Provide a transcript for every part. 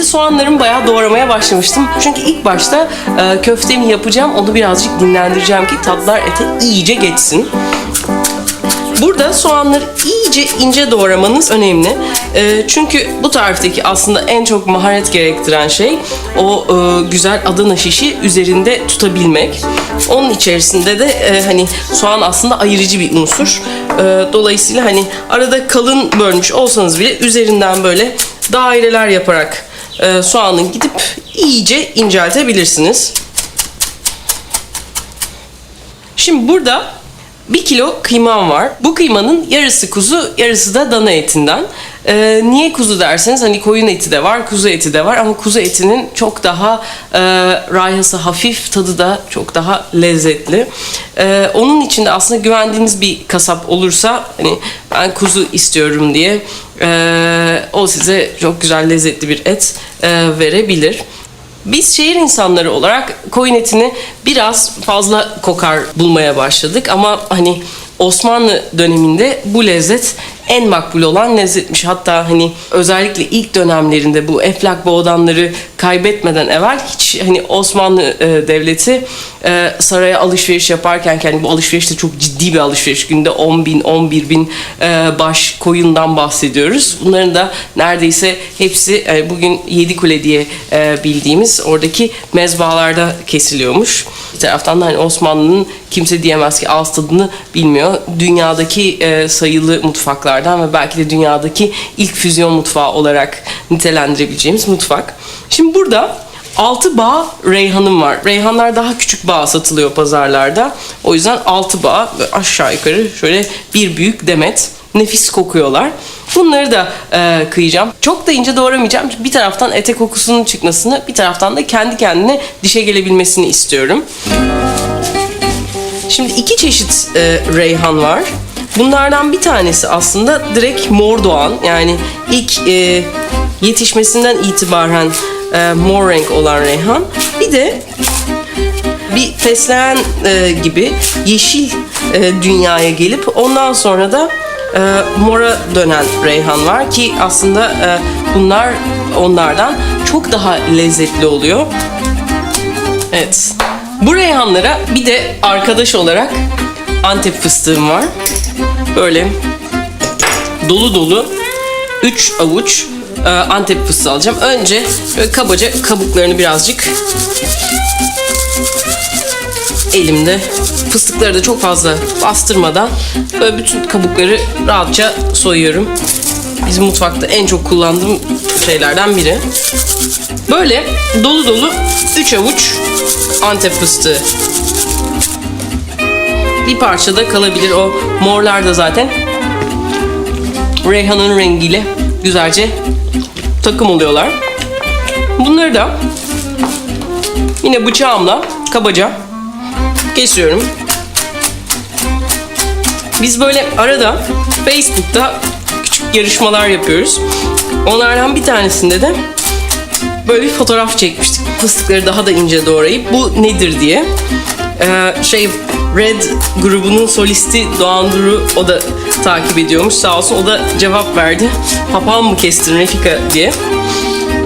Şimdi soğanlarımı bayağı doğramaya başlamıştım. Çünkü ilk başta e, köftemi yapacağım. Onu birazcık dinlendireceğim ki tatlar ete iyice geçsin. Burada soğanları iyice ince doğramanız önemli. Ee, çünkü bu tarifteki aslında en çok maharet gerektiren şey o e, güzel Adana şişi üzerinde tutabilmek. Onun içerisinde de e, hani soğan aslında ayırıcı bir unsur. E, dolayısıyla hani arada kalın bölmüş olsanız bile üzerinden böyle daireler yaparak e, soğanın gidip iyice inceltebilirsiniz. Şimdi burada 1 kilo kıymam var. Bu kıymanın yarısı kuzu, yarısı da dana etinden. Ee, niye kuzu derseniz hani koyun eti de var, kuzu eti de var ama kuzu etinin çok daha e, rayhası hafif, tadı da çok daha lezzetli. Ee, onun için de aslında güvendiğiniz bir kasap olursa hani ben kuzu istiyorum diye e, o size çok güzel lezzetli bir et e, verebilir. Biz şehir insanları olarak koyun etini biraz fazla kokar bulmaya başladık ama hani Osmanlı döneminde bu lezzet en makbul olan lezzetmiş. Hatta hani özellikle ilk dönemlerinde bu eflak boğdanları kaybetmeden evvel hiç hani Osmanlı e, devleti e, saraya alışveriş yaparken yani bu alışveriş de çok ciddi bir alışveriş. Günde 10 bin, 11 bin e, baş koyundan bahsediyoruz. Bunların da neredeyse hepsi e, bugün Yedikule diye e, bildiğimiz oradaki mezbalarda kesiliyormuş. Bir taraftan da hani Osmanlı'nın kimse diyemez ki ağız tadını bilmiyor. Dünyadaki e, sayılı mutfaklardan ve belki de dünyadaki ilk füzyon mutfağı olarak nitelendirebileceğimiz mutfak. Şimdi burada 6 bağ reyhanım var. Reyhanlar daha küçük bağ satılıyor pazarlarda. O yüzden 6 bağ aşağı yukarı şöyle bir büyük demet. Nefis kokuyorlar. Bunları da e, kıyacağım. Çok da ince doğramayacağım. Bir taraftan ete kokusunun çıkmasını, bir taraftan da kendi kendine dişe gelebilmesini istiyorum. Şimdi iki çeşit e, reyhan var. Bunlardan bir tanesi aslında direkt mor doğan yani ilk e, yetişmesinden itibaren e, mor renk olan reyhan. Bir de bir fesleğen e, gibi yeşil e, dünyaya gelip ondan sonra da e, mora dönen reyhan var ki aslında e, bunlar onlardan çok daha lezzetli oluyor. Evet. Bu reyhanlara bir de arkadaş olarak Antep fıstığım var. Böyle dolu dolu 3 avuç e, Antep fıstığı alacağım. Önce böyle kabaca kabuklarını birazcık elimde fıstıkları da çok fazla bastırmadan böyle bütün kabukları rahatça soyuyorum. Bizim mutfakta en çok kullandığım şeylerden biri. Böyle dolu dolu 3 avuç Antep fıstığı. Bir parça da kalabilir. O morlar da zaten Reyhan'ın rengiyle güzelce takım oluyorlar. Bunları da yine bıçağımla kabaca kesiyorum. Biz böyle arada Facebook'ta küçük yarışmalar yapıyoruz. Onlardan bir tanesinde de böyle bir fotoğraf çekmiştik. Fıstıkları daha da ince doğrayıp bu nedir diye. Ee, şey Red grubunun solisti Doğan Duru o da takip ediyormuş sağ olsun o da cevap verdi. Papağan mı kestin Refika diye.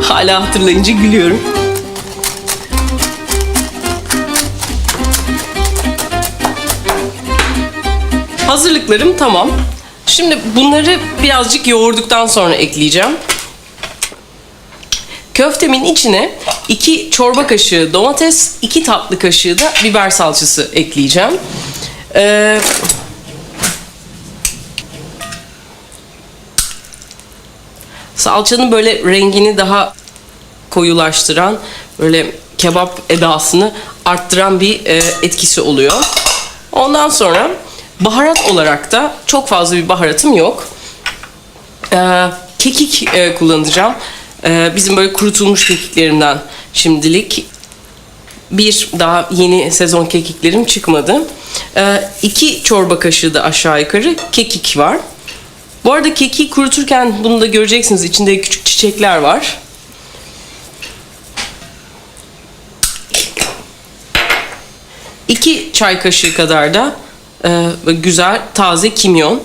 Hala hatırlayınca gülüyorum. Hazırlıklarım tamam. Şimdi bunları birazcık yoğurduktan sonra ekleyeceğim. Köftemin içine 2 çorba kaşığı domates, 2 tatlı kaşığı da biber salçası ekleyeceğim. Ee, salçanın böyle rengini daha koyulaştıran, böyle kebap edasını arttıran bir e, etkisi oluyor. Ondan sonra baharat olarak da çok fazla bir baharatım yok. Ee, kekik e, kullanacağım. Ee, bizim böyle kurutulmuş kekiklerimden şimdilik bir daha yeni sezon kekiklerim çıkmadı. Ee, iki çorba kaşığı da aşağı yukarı kekik var. Bu arada kekiği kuruturken bunu da göreceksiniz. içinde küçük çiçekler var. İki çay kaşığı kadar da e, güzel taze kimyon.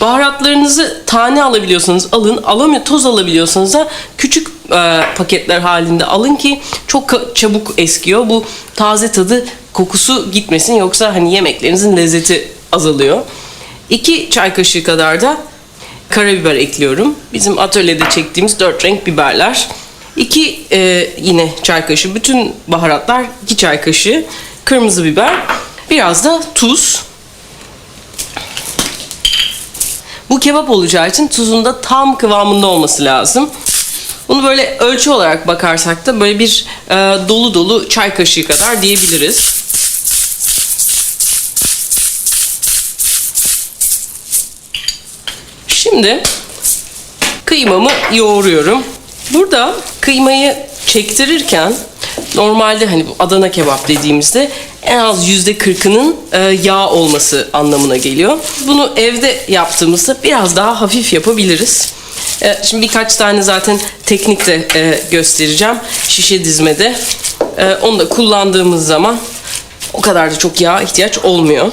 Baharatlarınızı tane alabiliyorsanız alın. Alamıyor, toz alabiliyorsanız da küçük e, paketler halinde alın ki çok çabuk eskiyor. Bu taze tadı kokusu gitmesin yoksa hani yemeklerinizin lezzeti azalıyor. 2 çay kaşığı kadar da karabiber ekliyorum. Bizim atölyede çektiğimiz 4 renk biberler. 2 yine çay kaşığı bütün baharatlar 2 çay kaşığı kırmızı biber, biraz da tuz. Kebap olacağı için tuzun da tam kıvamında olması lazım. Bunu böyle ölçü olarak bakarsak da böyle bir e, dolu dolu çay kaşığı kadar diyebiliriz. Şimdi kıymamı yoğuruyorum. Burada kıymayı çektirirken normalde hani bu Adana kebap dediğimizde en az yüzde kırkının e, yağ olması anlamına geliyor. Bunu evde yaptığımızda biraz daha hafif yapabiliriz. E, şimdi birkaç tane zaten teknik de e, göstereceğim şişe dizmede. Onu da kullandığımız zaman o kadar da çok yağ ihtiyaç olmuyor.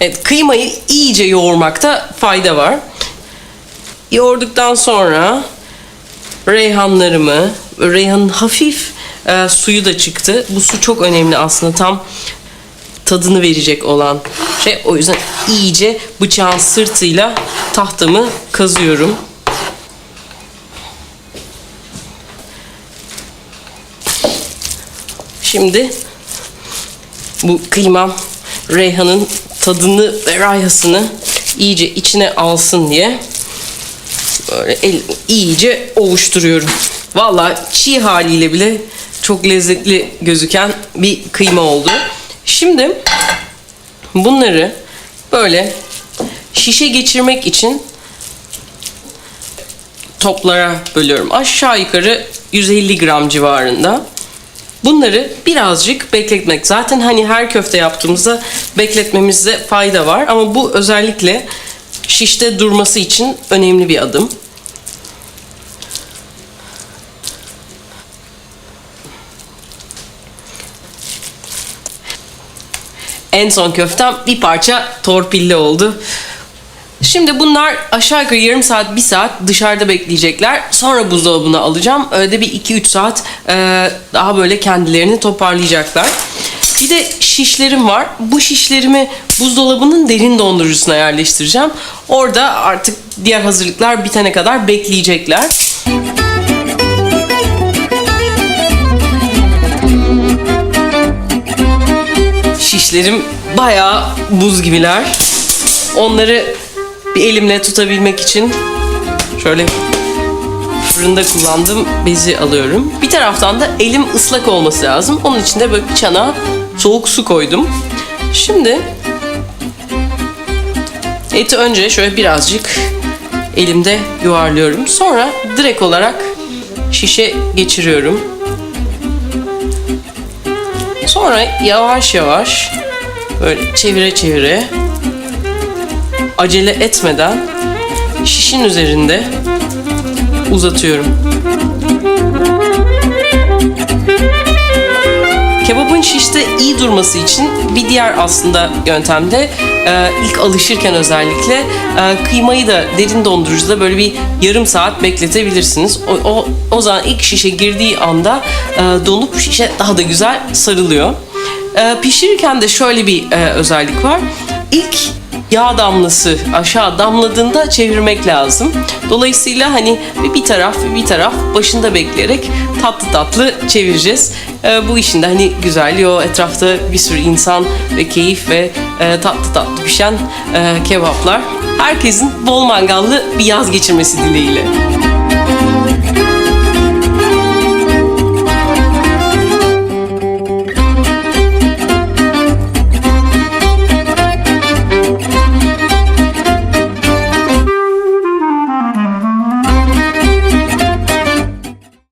Evet, kıymayı iyice yoğurmakta fayda var. Yoğurduktan sonra reyhanlarımı, reyhanın hafif e, suyu da çıktı. Bu su çok önemli aslında tam tadını verecek olan şey. O yüzden iyice bıçağın sırtıyla tahtamı kazıyorum. Şimdi bu kıymam reyhanın tadını ve rayhasını iyice içine alsın diye böyle el, iyice ovuşturuyorum. Valla çiğ haliyle bile çok lezzetli gözüken bir kıyma oldu. Şimdi bunları böyle şişe geçirmek için toplara bölüyorum. Aşağı yukarı 150 gram civarında. Bunları birazcık bekletmek. Zaten hani her köfte yaptığımızda bekletmemizde fayda var. Ama bu özellikle şişte durması için önemli bir adım. En son köftem bir parça torpilli oldu. Şimdi bunlar aşağı yukarı yarım saat, bir saat dışarıda bekleyecekler. Sonra buzdolabına alacağım. Öyle bir 2-3 saat e, daha böyle kendilerini toparlayacaklar. Bir de şişlerim var. Bu şişlerimi buzdolabının derin dondurucusuna yerleştireceğim. Orada artık diğer hazırlıklar bitene kadar bekleyecekler. Şişlerim bayağı buz gibiler. Onları bir elimle tutabilmek için şöyle fırında kullandığım bezi alıyorum. Bir taraftan da elim ıslak olması lazım. Onun için de böyle bir çana soğuk su koydum. Şimdi eti önce şöyle birazcık elimde yuvarlıyorum. Sonra direkt olarak şişe geçiriyorum. Sonra yavaş yavaş böyle çevire çevire acele etmeden şişin üzerinde uzatıyorum. Kebabın şişte iyi durması için bir diğer aslında yöntemde e, ilk alışırken özellikle e, kıymayı da derin dondurucuda böyle bir yarım saat bekletebilirsiniz. O, o, o zaman ilk şişe girdiği anda e, donup şişe daha da güzel sarılıyor. Pişirirken de şöyle bir özellik var. İlk yağ damlası aşağı damladığında çevirmek lazım. Dolayısıyla hani bir, taraf bir taraf başında bekleyerek tatlı tatlı çevireceğiz. Ee, bu işin de hani güzelliği o etrafta bir sürü insan ve keyif ve e, tatlı tatlı pişen e, kebaplar. Herkesin bol mangallı bir yaz geçirmesi dileğiyle.